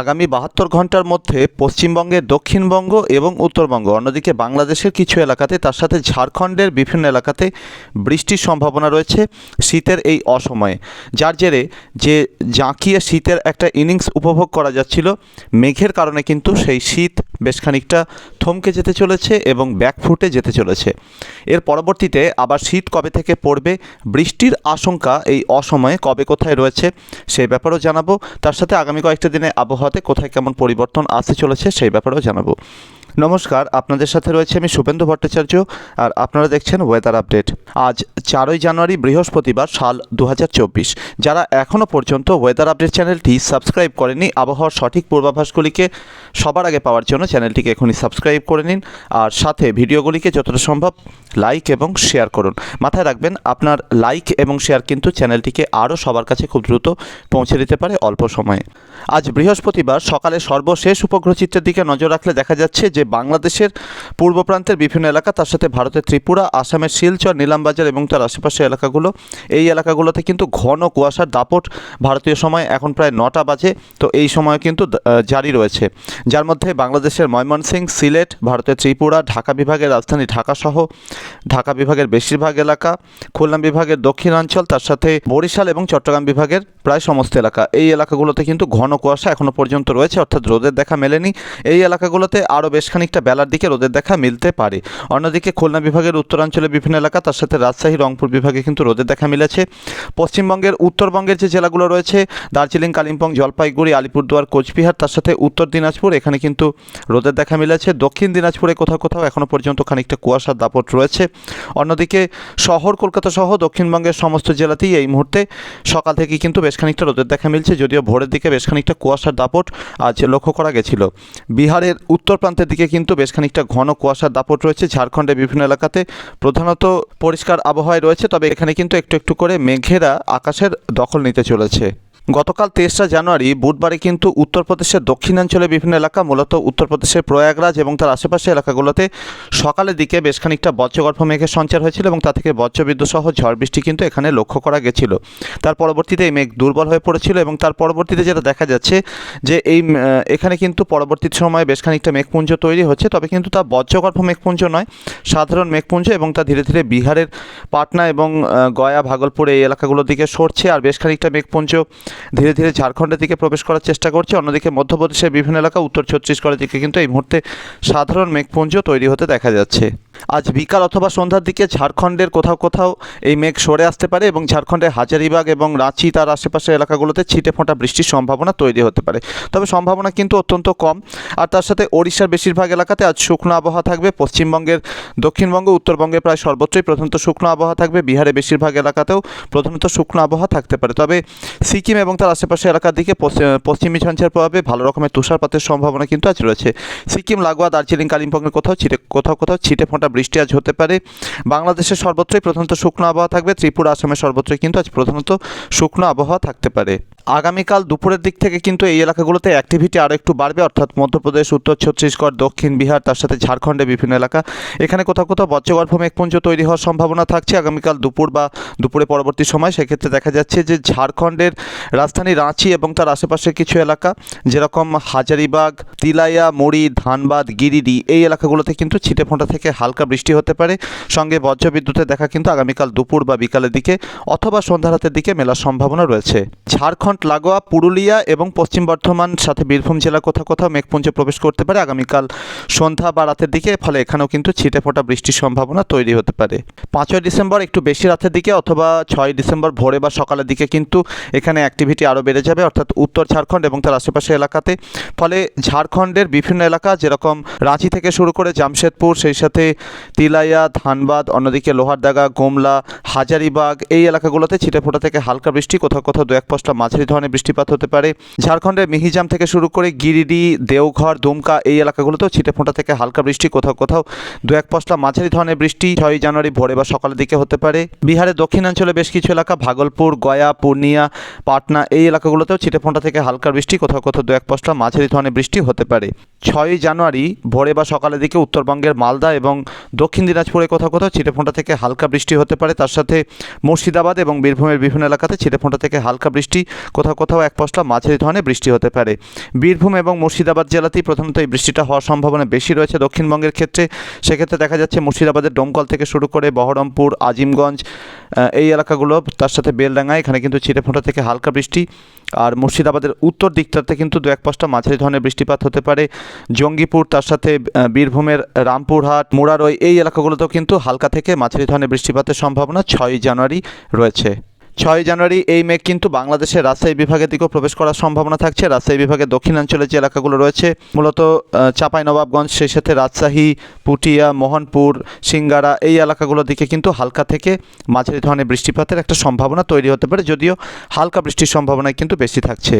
আগামী বাহাত্তর ঘণ্টার মধ্যে পশ্চিমবঙ্গের দক্ষিণবঙ্গ এবং উত্তরবঙ্গ, অন্যদিকে বাংলাদেশের কিছু এলাকাতে, তার সাথে ঝাড়খণ্ডের বিভিন্ন এলাকাতে বৃষ্টির সম্ভাবনা রয়েছে শীতের এই অসময়ে। যার জেরে যে জাঁকিয়ে শীতের একটা ইনিংস উপভোগ করা যাচ্ছিল, মেঘের কারণে কিন্তু সেই শীত বেশ খানিকটা থমকে যেতে চলেছে এবং ব্যাকফুটে যেতে চলেছে। এর পরবর্তীতে আবার শীত কবে থেকে পড়বে, বৃষ্টির আশঙ্কা এই অসময়ে কবে কোথায় রয়েছে, সেই ব্যাপারেও জানাব। তার সাথে আগামী কয়েকটা দিনে আবহাওয়াতে কোথায় কেমন পরিবর্তন আসতে চলেছে, সেই ব্যাপারেও জানাব। নমস্কার, আপনাদের সাথে রয়েছে আমি শুভেন্দু ভট্টাচার্য আর আপনারা দেখছেন ওয়েদার আপডেট আজ চারই জানুয়ারি বৃহস্পতিবার সাল দু হাজার চব্বিশ। যারা এখনও পর্যন্ত ওয়েদার আপডেট চ্যানেলটি সাবস্ক্রাইব করেনি আবহাওয়ার সঠিক পূর্বাভাসগুলিকে সবার আগে পাওয়ার জন্য চ্যানেলটিকে এখনই সাবস্ক্রাইব করে নিন আর সাথে ভিডিওগুলিকে যতটা সম্ভব লাইক এবং শেয়ার করুন। মাথায় রাখবেন, আপনার লাইক এবং শেয়ার কিন্তু চ্যানেলটিকে আরও সবার কাছে খুব দ্রুত পৌঁছে দিতে পারে অল্প সময়ে। আজ বৃহস্পতিবার সকালে সর্বশেষ উপগ্রহ চিত্রের দিকে নজর রাখলে দেখা যাচ্ছে যে বাংলাদেশের পূর্ব প্রান্তের বিভিন্ন এলাকা, তার সাথে ভারতের ত্রিপুরা, আসামের শিলচর, নিলামবাজার এবং তার আশেপাশের এলাকাগুলো, এই এলাকাগুলোতে কিন্তু ঘন কুয়াশার দাপট ভারতীয় সময় এখন প্রায় নটা বাজে। তো এই সময় কিন্তু জারি রয়েছে। যার মধ্যে বাংলাদেশের ময়মনসিংহ, সিলেট, ভারতের ত্রিপুরা, ঢাকা বিভাগের রাজধানী ঢাকাসহ ঢাকা বিভাগের বেশিরভাগ এলাকা, খুলনা বিভাগের দক্ষিণাঞ্চল, তার সাথে বরিশাল এবং চট্টগ্রাম বিভাগের প্রায় সমস্ত এলাকা। এই এলাকাগুলোতে কিন্তু ঘন কুয়াশা এখনও পর্যন্ত রয়েছে, অর্থাৎ রোদের দেখা মেলেনি। এই এলাকাগুলোতে আরও বেশ খানিকটা বেলার দিকে রোদের দেখা মিলতে পারে। অন্যদিকে খুলনা বিভাগের উত্তরাঞ্চলে বিভিন্ন এলাকা তার সাথে রাজশাহী, রংপুর বিভাগে কিন্তু রোদের দেখা মিলেছে। পশ্চিমবঙ্গের, উত্তরবঙ্গের যে জেলাগুলো রয়েছে, দার্জিলিং, কালিম্পং, জলপাইগুড়ি, আলিপুরদুয়ার, কোচবিহার, তার সাথে উত্তর দিনাজপুর, এখানে কিন্তু রোদের দেখা মিলেছে। দক্ষিণ দিনাজপুরে কোথাও কোথাও এখনও পর্যন্ত খানিকটা কুয়াশার দাপট রয়েছে। অন্যদিকে শহর, কলকাতা সহ দক্ষিণবঙ্গের সমস্ত জেলাতেই এই মুহূর্তে সকাল থেকে কিন্তু বেশ খানিকটা রোদের দেখা মিলছে, যদিও ভোরের দিকে বেশ খানিকটা কুয়াশার দাপট আজ লক্ষ্য করা গেছিল। বিহারের উত্তর প্রান্তের দিকে কিন্তু বেশ খানিকটা ঘন কুয়াশার দাপট রয়েছে। ঝাড়খণ্ডের বিভিন্ন এলাকাতে প্রধানত পরিষ্কার আবহাওয়ায় রয়েছে, তবে এখানে কিন্তু একটু একটু করে মেঘেরা আকাশের দখল নিতে চলেছে। গতকাল তেসরা জানুয়ারি বুধবারে কিন্তু উত্তরপ্রদেশের দক্ষিণাঞ্চলে বিভিন্ন এলাকা, মূলত উত্তরপ্রদেশের প্রয়াগরাজ এবং তার আশেপাশের এলাকাগুলোতে সকালের দিকে বেশ খানিকটা বজ্রগর্ভ মেঘের সঞ্চার হয়েছিল এবং তা থেকে বজ্রবিদ্যুৎ সহ ঝড় বৃষ্টি কিন্তু এখানে লক্ষ্য করা গেছিল। তার পরবর্তীতে এই মেঘ দুর্বল হয়ে পড়েছিল এবং তার পরবর্তীতে যেটা দেখা যাচ্ছে যে এই এখানে কিন্তু পরবর্তী সময়ে বেশ খানিকটা মেঘপুঞ্জ তৈরি হচ্ছে, তবে কিন্তু তা বজ্রগর্ভ মেঘপুঞ্জ নয়, সাধারণ মেঘপুঞ্জ এবং তা ধীরে ধীরে বিহারের পাটনা এবং গয়া, ভাগলপুর এই এলাকাগুলোর দিকে সরছে আর বেশ খানিকটা মেঘপুঞ্জ ধীরে ধীরে ঝাড়খণ্ডের দিকে প্রবেশ করার চেষ্টা করছে। অন্যদিকে মধ্যপ্রদেশের বিভিন্ন এলাকা, উত্তর ছত্তিশগড়ের দিকে কিন্তু এই মুহূর্তে সাধারণ মেঘপুঞ্জ তৈরি হতে দেখা যাচ্ছে। আজ বিকাল অথবা সন্ধ্যার দিকে ঝাড়খণ্ডের কোথাও কোথাও এই মেঘ সরে আসতে পারে এবং ঝাড়খণ্ডের হাজারিবাগ এবং রাঁচি তার আশেপাশের এলাকাগুলোতে ছিটে ফোঁটা বৃষ্টির সম্ভাবনা তৈরি হতে পারে। তবে সম্ভাবনা কিন্তু অত্যন্ত কম। আর তার সাথে ওড়িশার বেশিরভাগ এলাকাতে আজ শুকনো আবহাওয়া থাকবে। পশ্চিমবঙ্গের, দক্ষিণবঙ্গ উত্তরবঙ্গে প্রায় সর্বত্রই প্রধানত শুকনো আবহাওয়া থাকবে। বিহারে বেশিরভাগ এলাকাতেও প্রধানত শুকনো আবহাওয়া থাকতে পারে। তবে সিকিম এবং তার আশেপাশে এলাকার দিকে পশ্চিম- পশ্চিমী ঝঞ্ঝার প্রভাবে ভালো রকমের তুষারপাতের সম্ভাবনা কিন্তু আজ রয়েছে। সিকিম, লাগোয়া, দার্জিলিং, কালিম্পংয়ের কোথাও ছিটে, কোথাও কোথাও ছিটে ফোঁটা বৃষ্টি আজ হতে পারে। বাংলাদেশের সর্বত্রই প্রধানত শুকনো আবহাওয়া থাকবে। ত্রিপুরা, আসামের সর্বত্রই কিন্তু আজ প্রধানত শুকনো আবহাওয়া থাকতে পারে। আগামীকাল দুপুরের দিক থেকে কিন্তু এই এলাকাগুলোতে অ্যাক্টিভিটি আরও একটু বাড়বে, অর্থাৎ মধ্যপ্রদেশ, উত্তর ছত্তিশগড় দক্ষিণ বিহার, তার সাথে ঝাড়খণ্ডের বিভিন্ন এলাকা। এখানে কোথাও কোথাও বজ্রগর্ভ মেঘপুঞ্জ তৈরি হওয়ার সম্ভাবনা থাকছে। আগামীকাল দুপুর বা দুপুরে পরবর্তী সময় সেক্ষেত্রে দেখা যাচ্ছে যে ঝাড়খণ্ডের রাজধানী রাঁচি এবং তার আশেপাশের কিছু এলাকা, যেরকম হাজারিবাগ, তিলাইয়া, মুড়ি, ধানবাদ, গিরিডি, এই এলাকাগুলোতে কিন্তু ছিটে ফোঁটা থেকে হালকা বৃষ্টি হতে পারে। সঙ্গে বজ্রবিদ্যুতের দেখা কিন্তু আগামীকাল দুপুর বা বিকালের দিকে অথবা সন্ধ্যা রাতের দিকে মেলার সম্ভাবনা রয়েছে। ঝাড়খণ্ড লাগোয়া, পুরুলিয়া এবং পশ্চিম বর্ধমান সাথে বীরভূম জেলা কোথাও কোথাও মেঘপুঞ্জে প্রবেশ করতে পারে। আগামীকাল সন্ধ্যা বা রাতের দিকে, ফলে এখানেও কিন্তু ছিটে ফোঁটা বৃষ্টির সম্ভাবনা তৈরি হতে পারে। পাঁচই ডিসেম্বর একটু বেশি রাতের দিকে অথবা ছয় ডিসেম্বর ভোরে বা সকালের দিকে কিন্তু এখানে অ্যাক্টিভিটি আরও বেড়ে যাবে, অর্থাৎ উত্তর ঝাড়খণ্ড এবং তার আশেপাশে এলাকাতে। ফলে ঝাড়খণ্ডের বিভিন্ন এলাকা, যেরকম রাঁচি থেকে শুরু করে জামশেদপুর, সেই সাথে তিলাইয়া, ধানবাদ, অন্যদিকে লোহারদাগা, গোমলা, হাজারিবাগ, এই এলাকাগুলোতে ছিটেফোঁটা থেকে হালকা বৃষ্টি, কোথাও কোথাও দু এক পশলা মাঝারি ধরনের বৃষ্টিপাত হতে পারে। ঝাড়খণ্ডের মিহিজাম থেকে শুরু করে গিরিডি, দেওঘর, দুমকা এই এলাকাগুলোতেও ছিটেফোঁটা থেকে হালকা বৃষ্টি, কোথাও কোথাও দু এক পশলা মাঝারি ধরনের বৃষ্টি ছয়ই জানুয়ারি ভোরে বা সকালের দিকে হতে পারে। বিহারের দক্ষিণাঞ্চলে বেশ কিছু এলাকা, ভাগলপুর, গয়া, পূর্ণিয়া, পাটনা এই এলাকাগুলোতেও ছিটেফোঁটা থেকে হালকা বৃষ্টি, কোথাও কোথাও দু এক পশলা মাঝারি ধরনের বৃষ্টি হতে পারে। ছয়ই জানুয়ারি ভোরে বা সকালের দিকে উত্তরবঙ্গের মালদা এবং দক্ষিণ দিনাজপুরে কোথাও কোথাও ছিটেফোঁটা থেকে হালকা বৃষ্টি হতে পারে। তার সাথে মুর্শিদাবাদ এবং বীরভূমের বিভিন্ন এলাকাতে ছিটেফোঁটা থেকে হালকা বৃষ্টি, কোথাও কোথাও এক পশলা মাঝারি ধরনের বৃষ্টি হতে পারে। বীরভূম এবং মুর্শিদাবাদ জেলাতেই প্রধানত এই বৃষ্টিটা হওয়ার সম্ভাবনা বেশি রয়েছে দক্ষিণবঙ্গের ক্ষেত্রে। সেক্ষেত্রে দেখা যাচ্ছে মুর্শিদাবাদের ডোমকল থেকে শুরু করে বহরমপুর, আজিমগঞ্জ এই এলাকাগুলো তার সাথে বেলডাঙ্গা এখানে কিন্তু ছিটেফোঁটা থেকে হালকা বৃষ্টি আর মুর্শিদাবাদের উত্তর দিকটাতে কিন্তু দু এক পাঁচটা মাঝারি ধরনের বৃষ্টিপাত হতে পারে। জঙ্গিপুর, তার সাথে বীরভূমের রামপুরহাট, মুরারই, এই এলাকাগুলোতেও কিন্তু হালকা থেকে মাঝারি ধরনের বৃষ্টিপাতের সম্ভাবনা ছয়ই জানুয়ারি রয়েছে। ছয় জানুয়ারি এই মেঘ কিন্তু বাংলাদেশের রাজশাহী বিভাগের দিকেও প্রবেশ করার সম্ভাবনা থাকছে। রাজশাহী বিভাগের দক্ষিণাঞ্চলের যে এলাকাগুলো রয়েছে, মূলত চাপাই নবাবগঞ্জ সেই সাথে রাজশাহী, পুটিয়া, মোহনপুর, সিঙ্গারা, এই এলাকাগুলোর দিকে কিন্তু হালকা থেকে মাঝারি ধরনের বৃষ্টিপাতের একটা সম্ভাবনা তৈরি হতে পারে, যদিও হালকা বৃষ্টির সম্ভাবনা কিন্তু বেশি থাকছে।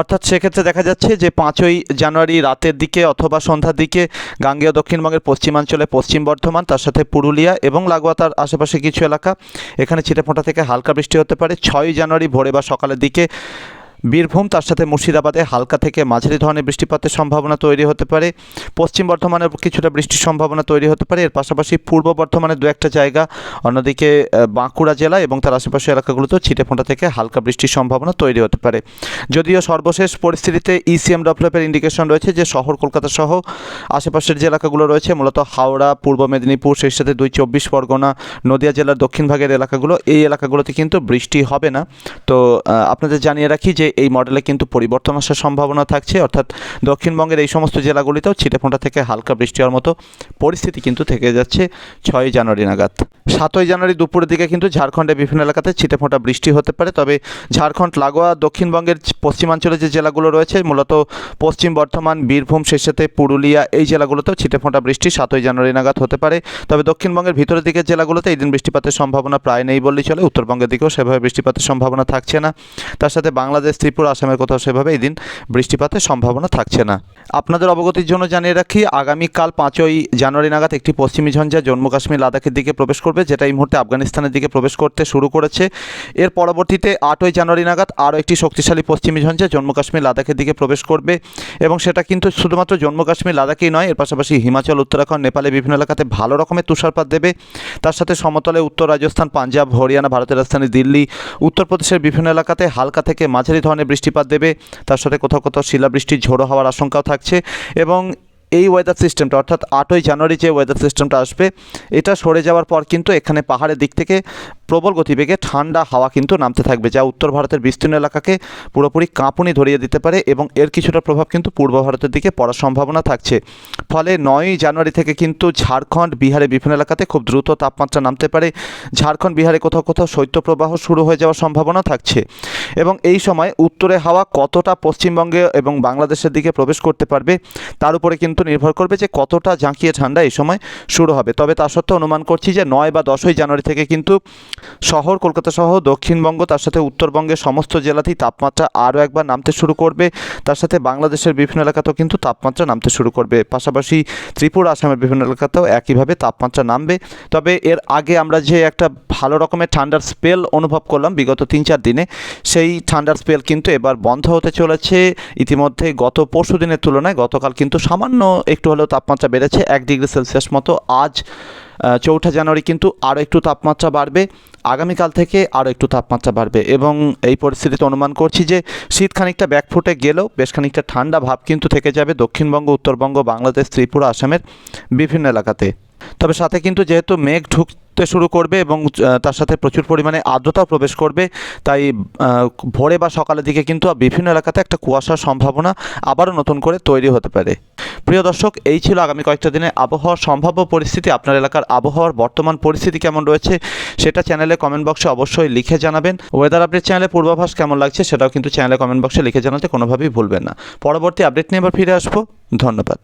অর্থাৎ সেক্ষেত্রে দেখা যাচ্ছে যে পাঁচই জানুয়ারি রাতের দিকে অথবা সন্ধ্যার দিকে গাঙ্গেয় দক্ষিণবঙ্গের পশ্চিমাঞ্চলে পশ্চিম বর্ধমান, তার সাথে পুরুলিয়া এবং লাগোয়া তার আশেপাশে কিছু এলাকা, এখানে ছিটেফোঁটা থেকে হালকা বৃষ্টি হতে পারে। ছয়ই জানুয়ারি ভোরে বা সকালের দিকে বীরভূম, তার সাথে মুর্শিদাবাদে হালকা থেকে মাঝারি ধরনের বৃষ্টিপাতের সম্ভাবনা তৈরি হতে পারে। পশ্চিম বর্ধমানে কিছুটা বৃষ্টির সম্ভাবনা তৈরি হতে পারে। এর পাশাপাশি পূর্ব বর্ধমানে দু একটা জায়গা, অন্যদিকে বাঁকুড়া জেলা এবং তার আশেপাশে এলাকাগুলোতেও ছিটেফোঁটা থেকে হালকা বৃষ্টির সম্ভাবনা তৈরি হতে পারে। যদিও সর্বশেষ পরিস্থিতিতে ইসিএম ডেভেলপের ইন্ডিকেশন রয়েছে যে শহর, কলকাতা সহ আশেপাশের যে এলাকাগুলো রয়েছে, মূলত হাওড়া, পূর্ব মেদিনীপুর, সেই সাথে দুই চব্বিশ পরগনা, নদিয়া জেলার দক্ষিণ ভাগের এলাকাগুলো, এই এলাকাগুলোতে কিন্তু বৃষ্টি হবে না। তো আপনাদের জানিয়ে রাখি যে এই মডেলে কিন্তু পরিবর্তন আসার সম্ভাবনা থাকছে। অর্থাৎ দক্ষিণবঙ্গের এই সমস্ত জেলাগুলিতেও ছিটেফোঁটা থেকে হালকা বৃষ্টি হওয়ার মতো পরিস্থিতি কিন্তু থেকে যাচ্ছে ছয় জানুয়ারি নাগাদ। সাতই জানুয়ারি দুপুরের দিকে কিন্তু ঝাড়খণ্ডের বিভিন্ন এলাকাতে ছিটেফোঁটা বৃষ্টি হতে পারে। তবে ঝাড়খণ্ড, লাগোয়া, দক্ষিণবঙ্গের পশ্চিমাঞ্চলে যে জেলাগুলো রয়েছে, মূলত পশ্চিম বর্ধমান, বীরভূম সেই সাথে পুরুলিয়া, এই জেলাগুলোতেও ছিটেফোঁটা বৃষ্টি সাতই জানুয়ারি নাগাদ হতে পারে। তবে দক্ষিণবঙ্গের ভিতরের দিকের জেলাগুলোতে এই দিন বৃষ্টিপাতের সম্ভাবনা প্রায় নেই বললেই চলে। উত্তরবঙ্গের দিকেও সেভাবে বৃষ্টিপাতের সম্ভাবনা থাকছে না। তার সাথে বাংলাদেশ, ত্রিপুরা, আসামের কোথাও সেভাবে এই দিন বৃষ্টিপাতের সম্ভাবনা থাকছে না। আপনাদের অবগতির জন্য জানিয়ে রাখি, আগামীকাল পাঁচই জানুয়ারি নাগাদ একটি পশ্চিমী ঝঞ্ঝা জম্মু কাশ্মীর লাদাখের দিকে প্রবেশ করবে। যেটা এই মুহূর্তে আফগানিস্তানের দিকে প্রবেশ করতে শুরু করেছে। এর পরবর্তীতে আটই জানুয়ারি নাগাদ আরও একটি শক্তিশালী পশ্চিমী ঝঞ্ঝা জম্মু কাশ্মীর লাদাখের দিকে প্রবেশ করবে এবং সেটা কিন্তু শুধুমাত্র জম্মু কাশ্মীর লাদাখেই নয়, এর পাশাপাশি হিমাচল, উত্তরাখণ্ড, নেপালে বিভিন্ন এলাকাতে ভালো রকমের তুষারপাত দেবে। তার সাথে সমতলে উত্তর রাজস্থান, পাঞ্জাব, হরিয়ানা, ভারতের রাজধানী দিল্লি উত্তরপ্রদেশের বিভিন্ন এলাকাতে হালকা থেকে মাঝারি ধরনের বৃষ্টিপাত দেবে। তার সাথে কোথাও কোথাও শিলাবৃষ্টির ঝোড়ো হওয়ার আশঙ্কাও থাকছে এবং এই ওয়েদার সিস্টেমটা অর্থাৎ আটই জানুয়ারি যে ওয়েদার সিস্টেমটা আসবে, এটা সরে যাওয়ার পর কিন্তু এখানে পাহাড়ের দিক থেকে প্রবল গতিবেগে ঠান্ডা হাওয়া কিন্তু নামতে থাকবে, যা উত্তর ভারতের বিস্তীর্ণ এলাকাকে পুরোপুরি কাঁপুনি ধরিয়ে দিতে পারে এবং এর কিছুটা প্রভাব কিন্তু পূর্ব ভারতের দিকে পড়ার সম্ভাবনা থাকছে। ফলে নয়ই জানুয়ারি থেকে কিন্তু ঝাড়খণ্ড, বিহারে বিভিন্ন এলাকাতে খুব দ্রুত তাপমাত্রা নামতে পারে। ঝাড়খণ্ড, বিহারে কোথাও কোথাও শৈত্যপ্রবাহ শুরু হয়ে যাওয়ার সম্ভাবনা থাকছে এবং এই সময় উত্তরে হাওয়া কতটা পশ্চিমবঙ্গে এবং বাংলাদেশের দিকে প্রবেশ করতে পারবে, তার উপরে কিন্তু নির্ভর করবে যে কতটা জাঁকিয়ে ঠান্ডা এই সময় শুরু হবে। তবে তা সত্ত্বেও অনুমান করছি যে নয় বা দশই জানুয়ারি থেকে কিন্তু শহর, কলকাতা সহ দক্ষিণবঙ্গ, তার সাথে উত্তরবঙ্গের সমস্ত জেলাতেই তাপমাত্রা আরও একবার নামতে শুরু করবে। তার সাথে বাংলাদেশের বিভিন্ন এলাকাতেও কিন্তু তাপমাত্রা নামতে শুরু করবে। পাশাপাশি ত্রিপুরা, আসামের বিভিন্ন এলাকাতেও একইভাবে তাপমাত্রা নামবে। তবে এর আগে আমরা যে একটা ভালো রকমের ঠান্ডার স্পেল অনুভব করলাম বিগত তিন চার দিনে, সেই ঠান্ডার স্পেল কিন্তু এবার বন্ধ হতে চলেছে। ইতিমধ্যে গত পরশু দিনের তুলনায় গতকাল কিন্তু সামান্য একটু হলেও তাপমাত্রা বেড়েছে, এক ডিগ্রি সেলসিয়াস মতো। আজ চৌঠা জানুয়ারি কিন্তু আরও একটু তাপমাত্রা বাড়বে, আগামীকাল থেকে আরও একটু তাপমাত্রা বাড়বে এবং এই পরিস্থিতিতে অনুমান করছি যে শীত খানিকটা ব্যাকফুটে গেলেও বেশ খানিকটা ঠান্ডা ভাব কিন্তু থেকে যাবে দক্ষিণবঙ্গ, উত্তরবঙ্গ, বাংলাদেশ, ত্রিপুরা, আসামের বিভিন্ন এলাকাতে। তবে সাথে কিন্তু যেহেতু মেঘ ঢুকতে শুরু করবে এবং তার সাথে প্রচুর পরিমাণে আর্দ্রতাও প্রবেশ করবে, তাই ভোরে বা সকালের দিকে কিন্তু বিভিন্ন এলাকাতে একটা কুয়াশার সম্ভাবনা আবারও নতুন করে তৈরি হতে পারে। প্রিয় দর্শক, এই ছিল আগামী কয়েকটা দিনে আবহাওয়ার সম্ভাব্য পরিস্থিতি। আপনার এলাকার আবহাওয়ার বর্তমান পরিস্থিতি কেমন রয়েছে সেটা চ্যানেলে কমেন্ট বক্সে অবশ্যই লিখে জানাবেন। ওয়েদার আপডেট চ্যানেলে পূর্বাভাস কেমন লাগছে সেটাও কিন্তু চ্যানেলে কমেন্ট বক্সে লিখে জানাতে কোনোভাবেই ভুলবেন না। পরবর্তী আপডেট নিয়ে আবার ফিরে আসব। ধন্যবাদ।